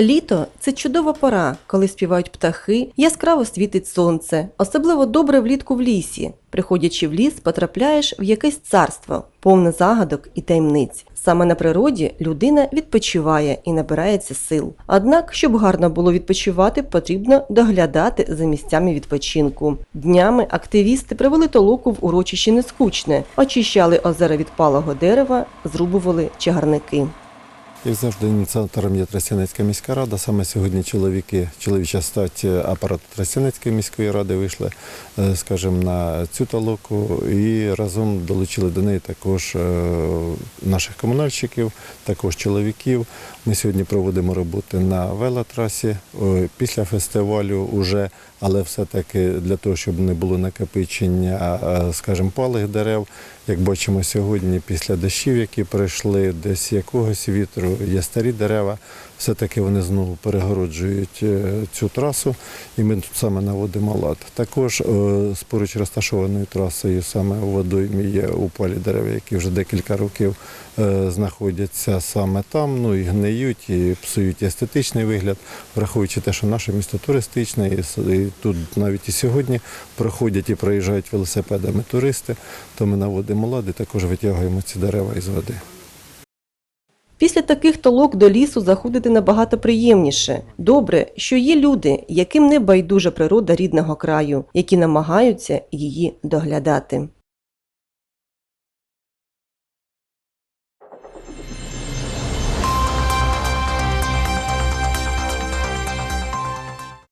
Літо це чудова пора, коли співають птахи, яскраво світить сонце, особливо добре влітку в лісі. Приходячи в ліс, потрапляєш в якесь царство, повне загадок і таємниць. Саме на природі людина відпочиває і набирається сил. Однак, щоб гарно було відпочивати, потрібно доглядати за місцями відпочинку. Днями активісти привели толоку в урочище Нескучне, очищали озера від палого дерева, зрубували чагарники. Як завжди, ініціатором є Тростянецька міська рада. Саме сьогодні чоловіки, чоловіча стать апарату Тростянецької міської ради вийшли, е, скажімо, на цю толоку і разом долучили до неї також е, наших комунальщиків, також чоловіків. Ми сьогодні проводимо роботи на велотрасі після фестивалю уже, але все-таки для того, щоб не було накопичення, е, скажімо, палих дерев. Як бачимо сьогодні, після дощів, які прийшли, десь якогось вітру, є старі дерева, все-таки вони знову перегороджують е, цю трасу, і ми тут саме наводимо лад. Також е, з поруч розташованою трасою саме у водоймі є упалі дерева, які вже декілька років знаходяться саме там, ну і гниють, і псують естетичний вигляд, враховуючи те, що наше місто туристичне, і тут навіть і сьогодні проходять і проїжджають велосипедами туристи, то ми наводимо лади, також витягуємо ці дерева із води. Після таких толок до лісу заходити набагато приємніше. Добре, що є люди, яким не байдужа природа рідного краю, які намагаються її доглядати.